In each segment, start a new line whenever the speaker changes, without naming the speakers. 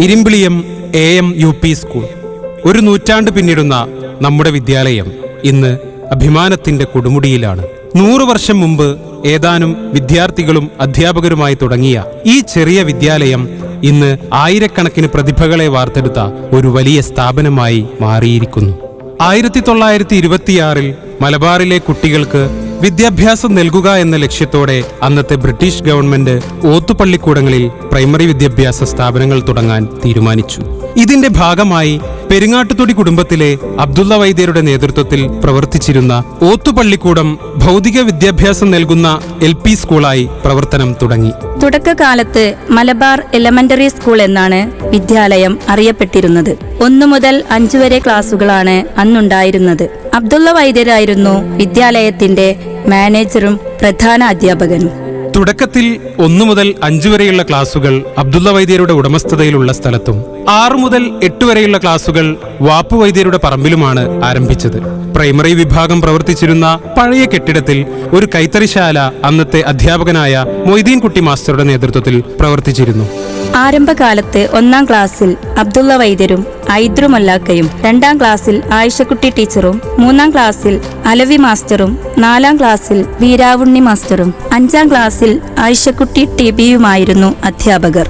Irimbiliyam A M U P school. ഒരു നൂറ്റാണ്ട് പിന്നിടുന്ന നമ്മുടെ വിദ്യാലയം ഇന്ന് അഭിമാനത്തിന്റെ കൊടുമുടിയിലാണ്. നൂറു വർഷം മുമ്പ് ഏതാനും വിദ്യാർത്ഥികളും അധ്യാപകരുമായി തുടങ്ങിയ ഈ ചെറിയ വിദ്യാലയം ഇന്ന് ആയിരക്കണക്കിന് പ്രതിഭകളെ വാർത്തെടുത്ത ഒരു വലിയ സ്ഥാപനമായി മാറിയിരിക്കുന്നു. ആയിരത്തി തൊള്ളായിരത്തി ഇരുപത്തിയാറിൽ മലബാറിലെ കുട്ടികൾക്ക് വിദ്യാഭ്യാസം നൽകുക എന്ന ലക്ഷ്യത്തോടെ അന്നത്തെ ബ്രിട്ടീഷ് ഗവൺമെന്റ് ഓത്തുപള്ളിക്കൂടങ്ങളിൽ പ്രൈമറി വിദ്യാഭ്യാസ സ്ഥാപനങ്ങൾ തുടങ്ങാൻ തീരുമാനിച്ചു. ഇതിന്റെ ഭാഗമായി പെരുങ്ങാട്ടുതൊടി കുടുംബത്തിലെ അബ്ദുള്ള വൈദ്യരുടെ നേതൃത്വത്തിൽ പ്രവർത്തിച്ചിരുന്ന ഓത്തുപള്ളിക്കൂടം ഭൗതിക വിദ്യാഭ്യാസം നൽകുന്ന എൽ പി സ്കൂളായി പ്രവർത്തനം തുടങ്ങി.
തുടക്കകാലത്ത് മലബാർ എലമെന്ററി സ്കൂൾ എന്നാണ് വിദ്യാലയം അറിയപ്പെട്ടിരുന്നത്. ഒന്നു മുതൽ അഞ്ചു വരെ ക്ലാസുകളാണ് അന്നുണ്ടായിരുന്നത്. അബ്ദുള്ള വൈദ്യരായിരുന്നു വിദ്യാലയത്തിന്റെ മാനേജറും പ്രധാന അധ്യാപകനും.
തുടക്കത്തിൽ ഒന്നു മുതൽ അഞ്ചു വരെയുള്ള ക്ലാസുകൾ അബ്ദുള്ള വൈദ്യരുടെ ഉടമസ്ഥതയിലുള്ള സ്ഥലത്തും ആറു മുതൽ എട്ട് വരെയുള്ള ക്ലാസുകൾ വാപ്പു വൈദ്യരുടെ പറമ്പിലുമാണ് ആരംഭിച്ചത്. പ്രൈമറി വിഭാഗം പ്രവർത്തിച്ചിരുന്ന പഴയ കെട്ടിടത്തിൽ ഒരു കൈത്തറിശാല അന്നത്തെ അധ്യാപകനായ മൊയ്തീൻകുട്ടി മാസ്റ്ററുടെ നേതൃത്വത്തിൽ പ്രവർത്തിച്ചിരുന്നു.
ആരംഭകാലത്ത് ഒന്നാം ക്ലാസ്സിൽ അബ്ദുള്ള വൈദ്യരും ഐദ്രുമല്ലാക്കയും രണ്ടാം ക്ലാസ്സിൽ ആയിഷക്കുട്ടി ടീച്ചറും മൂന്നാം ക്ലാസ്സിൽ അലവി മാസ്റ്ററും നാലാം ക്ലാസ്സിൽ വീരാവുണ്ണി മാസ്റ്ററും അഞ്ചാം ക്ലാസ്സിൽ ആയിഷക്കുട്ടി ടി ബിയുമായിരുന്നു അധ്യാപകർ.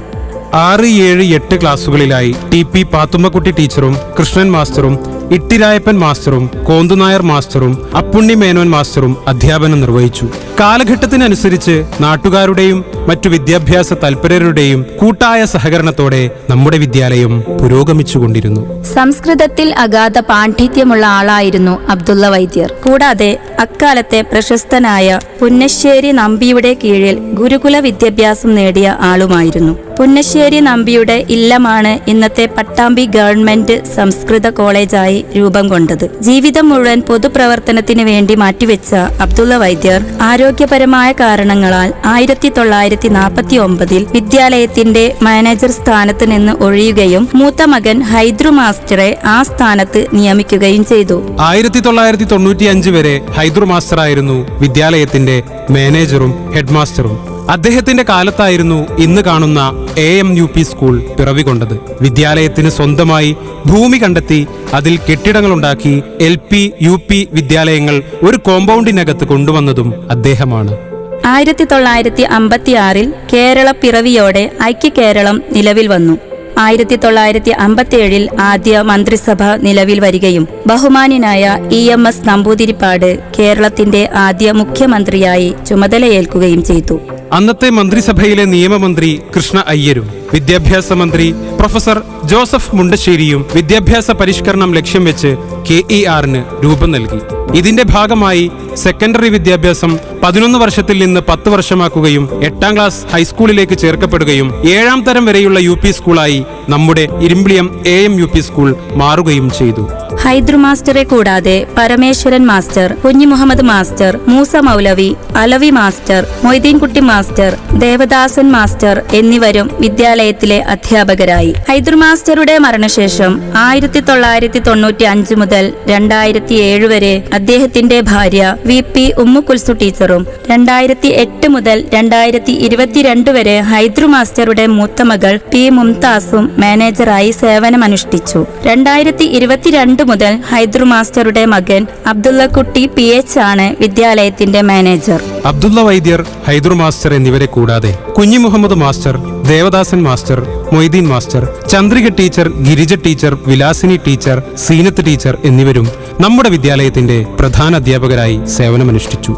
ആറ് ഏഴ് എട്ട് ക്ലാസ്സുകളിലായി ടി പി പാത്തുമ്മക്കുട്ടി ടീച്ചറും കൃഷ്ണൻ മാസ്റ്ററും ഇട്ടിരായപ്പൻ മാസ്റ്ററും കോന്തുനായർ മാസ്റ്ററും അപ്പുണ്ണി മേനോൻ മാസ്റ്ററും അധ്യാപനം നിർവഹിച്ചു. കാലഘട്ടത്തിനനുസരിച്ച് നാട്ടുകാരുടെയും മറ്റു വിദ്യാഭ്യാസ തൽപരരുടെയും കൂട്ടായ സഹകരണത്തോടെ നമ്മുടെ വിദ്യാലയം പുരോഗമിച്ചുകൊണ്ടിരുന്നു.
സംസ്കൃതത്തിൽ അഗാധ പാണ്ഡിത്യമുള്ള ആളായിരുന്നു അബ്ദുള്ള വൈദ്യർ. കൂടാതെ അക്കാലത്തെ പ്രശസ്തനായ പുന്നശ്ശേരി നമ്പിയുടെ കീഴിൽ ഗുരുകുല വിദ്യാഭ്യാസം നേടിയ ആളുമായിരുന്നു. പുന്നശ്ശേരി നമ്പിയുടെ ഇല്ലമാണ് ഇന്നത്തെ പട്ടാമ്പി ഗവൺമെന്റ് സംസ്കൃത കോളേജായി രൂപം കൊണ്ടത്. ജീവിതം മുഴുവൻ പൊതുപ്രവർത്തനത്തിന് വേണ്ടി മാറ്റിവെച്ച അബ്ദുള്ള വൈദ്യർ ആരോഗ്യപരമായ കാരണങ്ങളാൽ ആയിരത്തി തൊള്ളായിരത്തി നാൽപ്പത്തി ഒമ്പതിൽ വിദ്യാലയത്തിന്റെ മാനേജർ സ്ഥാനത്ത് നിന്ന് ഒഴിയുകയും മൂത്ത മകൻ ഹൈദ്രു മാസ്റ്ററെ ആ സ്ഥാനത്ത് നിയമിക്കുകയും ചെയ്തു.
ആയിരത്തി തൊള്ളായിരത്തി തൊണ്ണൂറ്റി അഞ്ച് വരെ ഹൈദ്രു മാസ്റ്ററായിരുന്നു വിദ്യാലയത്തിന്റെ മാനേജറും ഹെഡ്മാസ്റ്ററും. അദ്ദേഹത്തിന്റെ കാലത്തായിരുന്നു ഇന്ന് കാണുന്ന A M U P school പിറവികൊണ്ടത്. വിദ്യാലയത്തിന് സ്വന്തമായി ഭൂമി കണ്ടെത്തി അതിൽ കെട്ടിടങ്ങളുണ്ടാക്കി എൽ പി യു പി വിദ്യാലയങ്ങൾ ഒരു കോമ്പൗണ്ടിനകത്ത് കൊണ്ടുവന്നതും അദ്ദേഹമാണ്.
ആയിരത്തി തൊള്ളായിരത്തി അമ്പത്തി ആറിൽ കേരള പിറവിയോടെ ഐക്യ കേരളം നിലവിൽ വന്നു. ആയിരത്തി തൊള്ളായിരത്തി അമ്പത്തിയേഴിൽ ആദ്യ മന്ത്രിസഭ നിലവിൽ വരികയും ബഹുമാന്യനായ ഇ എം എസ് നമ്പൂതിരിപ്പാട് കേരളത്തിന്റെ ആദ്യ മുഖ്യമന്ത്രിയായി ചുമതലയേൽക്കുകയും ചെയ്തു.
അന്നത്തെ മന്ത്രിസഭയിലെ നിയമമന്ത്രി കൃഷ്ണ അയ്യരും വിദ്യാഭ്യാസ മന്ത്രി പ്രൊഫസർ ജോസഫ് മുണ്ടശ്ശേരിയും വിദ്യാഭ്യാസ പരിഷ്കരണം ലക്ഷ്യം വെച്ച് കെ ഇ ആറിന് രൂപം നൽകി. ഇതിന്റെ ഭാഗമായി സെക്കൻഡറി വിദ്യാഭ്യാസം പതിനൊന്ന് വർഷത്തിൽ നിന്ന് പത്ത് വർഷമാക്കുകയും എട്ടാം ക്ലാസ് ഹൈസ്കൂളിലേക്ക് ചേർക്കപ്പെടുകയും ഏഴാം തരം വരെയുള്ള യു സ്കൂളായി നമ്മുടെ Irimbiliyam A M U school മാറുകയും ചെയ്തു.
ഹൈദ്രു മാസ്റ്ററെ കൂടാതെ Parameswaran master Kunhi Muhammad master Moosa Moulavi Alavi master Moideenkutty master Devadasan master എന്നിവരും വിദ്യാലയത്തിലെ അധ്യാപകരായി. ഹൈദ്രു മാസ്റ്ററുടെ മരണശേഷം ആയിരത്തി തൊള്ളായിരത്തി തൊണ്ണൂറ്റി അഞ്ച് മുതൽ രണ്ടായിരത്തി ഏഴ് വരെ അദ്ദേഹത്തിന്റെ ഭാര്യ വി പി ഉമ്മുക്കുൽസു ടീച്ചറും രണ്ടായിരത്തി എട്ട് മുതൽ രണ്ടായിരത്തി ഇരുപത്തിരണ്ട് വരെ ഹൈദ്രു മാസ്റ്ററുടെ മൂത്ത മകൾ പി മുംതാസും മാനേജറായി സേവനമനുഷ്ഠിച്ചു. രണ്ടായിരത്തി ഇരുപത്തിരണ്ട് മുതൽ ഹൈദ്രു മാസ്റ്ററുടെ മകൻ അബ്ദുള്ളക്കുട്ടി പി എച്ച് ആണ് വിദ്യാലയത്തിന്റെ മാനേജർ.
അബ്ദുള്ള വൈദ്യർ ഹൈദ്രു മാസ്റ്റർ എന്നിവരെ കൂടാതെ Kunhi Muhammad master Devadasan master Moideen master Chandrika teacher Girija teacher Vilasini teacher Seenath teacher എന്നിവരും നമ്മുടെ വിദ്യാലയത്തിന്റെ പ്രധാന അധ്യാപകരായി സേവനമനുഷ്ഠിച്ചു.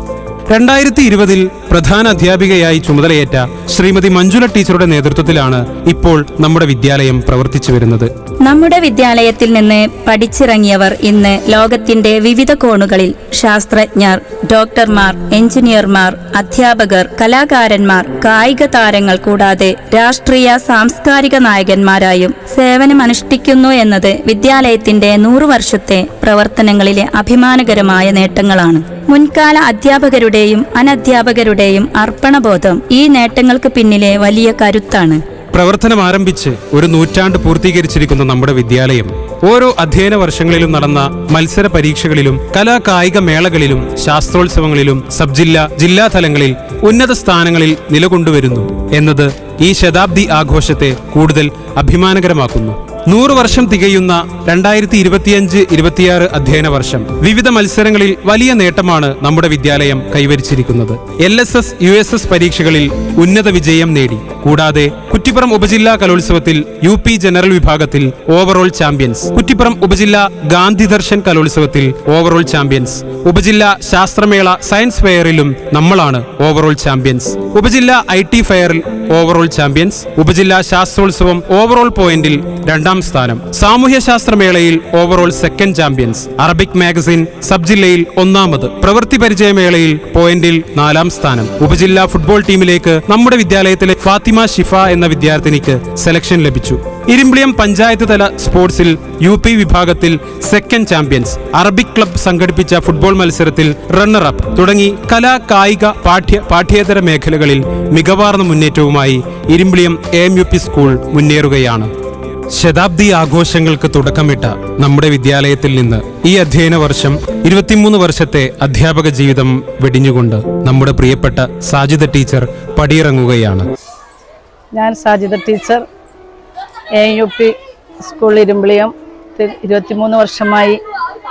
രണ്ടായിരത്തി ഇരുപതിൽ പ്രധാന അധ്യാപികയായി ചുമതലയേറ്റ ശ്രീമതി മഞ്ജുല ടീച്ചറുടെ നേതൃത്വത്തിലാണ് ഇപ്പോൾ നമ്മുടെ വിദ്യാലയം പ്രവർത്തിച്ചു വരുന്നത്.
നമ്മുടെ വിദ്യാലയത്തിൽ നിന്ന് പഠിച്ചിറങ്ങിയവർ ഇന്ന് ലോകത്തിന്റെ വിവിധ കോണുകളിൽ ശാസ്ത്രജ്ഞർ ഡോക്ടർമാർ എഞ്ചിനീയർമാർ അധ്യാപകർ കലാകാരന്മാർ കായിക താരങ്ങൾ കൂടാതെ രാഷ്ട്രീയ സാംസ്കാരിക നായകന്മാരായും സേവനമനുഷ്ഠിക്കുന്നു എന്നത് വിദ്യാലയത്തിന്റെ നൂറു വർഷത്തെ പ്രവർത്തനങ്ങളിലെ അഭിമാനകരമായ നേട്ടങ്ങളാണ്. മുൻകാല അധ്യാപകരുടെയും അനധ്യാപകരുടെയും അർപ്പണബോധം ഈ നേട്ടങ്ങൾക്ക് പിന്നിലെ വലിയ കരുത്താണ്.
പ്രവർത്തനം ആരംഭിച്ച് ഒരു നൂറ്റാണ്ട് പൂർത്തീകരിച്ചിരിക്കുന്ന നമ്മുടെ വിദ്യാലയം ഓരോ അധ്യയന വർഷങ്ങളിലും നടന്ന മത്സര പരീക്ഷകളിലും കലാ കായിക മേളകളിലും ശാസ്ത്രോത്സവങ്ങളിലും സബ് ജില്ലാ ജില്ലാ തലങ്ങളിൽ ഉന്നത സ്ഥാനങ്ങളിൽ നിലകൊണ്ടുവരുന്നു എന്നത് ഈ ശതാബ്ദി ആഘോഷത്തെ കൂടുതൽ അഭിമാനകരമാക്കുന്നു. നൂറ് വർഷം തികയുന്ന രണ്ടായിരത്തി ഇരുപത്തിയഞ്ച് ഇരുപത്തിയാറ് അധ്യയന വർഷം. വിവിധ മത്സരങ്ങളിൽ വലിയ നേട്ടമാണ് നമ്മുടെ വിദ്യാലയം കൈവരിച്ചിരിക്കുന്നത്. L S S U S S പരീക്ഷകളിൽ ഉന്നത വിജയം നേടി. കൂടാതെ കുറ്റിപ്പുറം ഉപജില്ലാ കലോത്സവത്തിൽ യു പി ജനറൽ വിഭാഗത്തിൽ ഓവറോൾ ചാമ്പ്യൻസ് കുറ്റിപ്പുറം ഉപജില്ലാ ഗാന്ധി ദർശൻ കലോത്സവത്തിൽ ഓവറോൾ ചാമ്പ്യൻസ് ഉപജില്ലാ ശാസ്ത്രമേള സയൻസ് ഫെയറിലും നമ്മളാണ് ഓവറോൾ ചാമ്പ്യൻസ് ഉപജില്ലാ ഐ ടി ഫെയറിൽ ഓവറോൾ ചാമ്പ്യൻസ് ഉപജില്ലാ ശാസ്ത്രോത്സവം ഓവറോൾ പോയിന്റിൽ രണ്ടാം സ്ഥാനം. സാമൂഹ്യ ശാസ്ത്രമേളയിൽ overall second champions Arabic magazine sub ജില്ലയിൽ ഒന്നാമത്. പ്രവൃത്തി പരിചയമേളയിൽ പോയിന്റിൽ നാലാം സ്ഥാനം. ഉപജില്ലാ ഫുട്ബോൾ ടീമിലേക്ക് നമ്മുടെ വിദ്യാലയത്തിലെ ഫാത്തിമ ഷിഫ എന്ന വിദ്യാർത്ഥിനിക്ക് സെലക്ഷൻ ലഭിച്ചു. ഇരുമ്പിളിയം പഞ്ചായത്ത് തല സ്പോർട്സിൽ യു പി വിഭാഗത്തിൽ സെക്കൻഡ് ചാമ്പ്യൻസ് അറബിക് ക്ലബ് സംഘടിപ്പിച്ച ഫുട്ബോൾ മത്സരത്തിൽ റണ്ണർ അപ്പ് തുടങ്ങി കലാ കായിക പാഠ്യ പാഠ്യേതര മേഖലകളിൽ മികവാർന്ന മുന്നേറ്റവുമായി Irimbiliyam M U P school മുന്നേറുകയാണ്. ശതാബ്ദി ആഘോഷങ്ങൾക്ക് തുടക്കമിട്ട നമ്മുടെ വിദ്യാലയത്തിൽ നിന്ന് ഈ അധ്യയന വർഷം ഇരുപത്തിമൂന്ന് വർഷത്തെ അധ്യാപക ജീവിതം വെടിഞ്ഞുകൊണ്ട് നമ്മുടെ പ്രിയപ്പെട്ട സാജിദ ടീച്ചർ പടിയിറങ്ങുകയാണ്.
ഞാൻ Sajida teacher A U P school Irimbiliyam ഇരുപത്തിമൂന്ന് വർഷമായി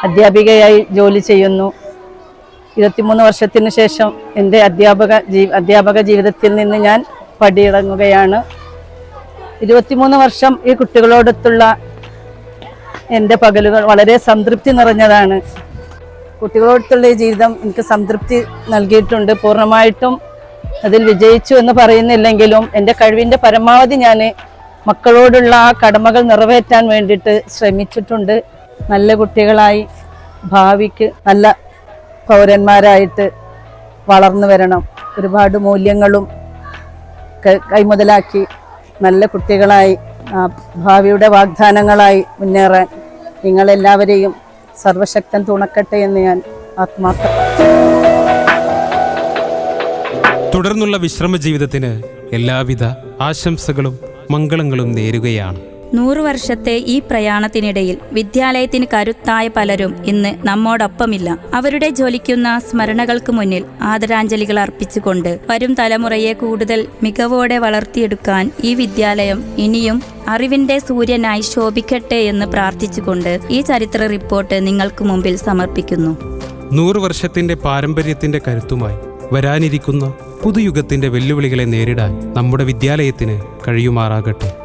അധ്യാപികയായി ജോലി ചെയ്യുന്നു. ഇരുപത്തിമൂന്ന് വർഷത്തിന് ശേഷം എന്റെ അധ്യാപക അധ്യാപക ജീവിതത്തിൽ നിന്ന് ഞാൻ പടിയിറങ്ങുകയാണ്. ഇരുപത്തിമൂന്ന് വർഷം ഈ കുട്ടികളോടൊത്തുള്ള എന്റെ പകലുകൾ വളരെ സംതൃപ്തി നിറഞ്ഞതാണ്. കുട്ടികളോടൊത്തുള്ള ഈ ജീവിതം എനിക്ക് സംതൃപ്തി നൽകിയിട്ടുണ്ട്. പൂർണമായിട്ടും അതിൽ വിജയിച്ചു എന്ന് പറയുന്നില്ലെങ്കിലും എന്റെ കഴിവിന്റെ പരമാവധി ഞാൻ മക്കളോടുള്ള ആ കടമകൾ നിറവേറ്റാൻ വേണ്ടിയിട്ട് ശ്രമിച്ചിട്ടുണ്ട്. നല്ല കുട്ടികളായി ഭാവിക്ക് നല്ല പൗരന്മാരായിട്ട് വളർന്നു വരണം. ഒരുപാട് മൂല്യങ്ങളും കൈമുതലാക്കി നല്ല കുട്ടികളായി ഭാവിയുടെ വാഗ്ദാനങ്ങളായി മുന്നേറാൻ നിങ്ങളെല്ലാവരെയും സർവശക്തൻ തുണക്കട്ടെ എന്ന് ഞാൻ ആത്മാർത്ഥ
തുടർന്നുള്ള വിശ്രമ ജീവിതത്തിന് എല്ലാവിധ ആശംസകളും മംഗളങ്ങളും നേരുകയാണ്.
നൂറു വർഷത്തെ ഈ പ്രയാണത്തിനിടയിൽ വിദ്യാലയത്തിന് കരുത്തായ പലരും ഇന്ന് നമ്മോടൊപ്പമില്ല. അവരുടെ ജ്വലിക്കുന്ന സ്മരണകൾക്ക് മുന്നിൽ ആദരാഞ്ജലികൾ അർപ്പിച്ചുകൊണ്ട് വരും തലമുറയെ കൂടുതൽ മികവോടെ വളർത്തിയെടുക്കാൻ ഈ വിദ്യാലയം ഇനിയും അറിവിന്റെ സൂര്യനായി ശോഭിക്കട്ടെ എന്ന് പ്രാർത്ഥിച്ചുകൊണ്ട് ഈ ചരിത്ര റിപ്പോർട്ട് നിങ്ങൾക്ക് മുമ്പിൽ സമർപ്പിക്കുന്നു.
നൂറു വർഷത്തിന്റെ പാരമ്പര്യത്തിന്റെ കരുത്തുമായി വരാനിരിക്കുന്ന പുതുയുഗത്തിന്റെ വെല്ലുവിളികളെ നേരിടാൻ നമ്മുടെ വിദ്യാലയത്തിന് കഴിയുമാറാകട്ടെ.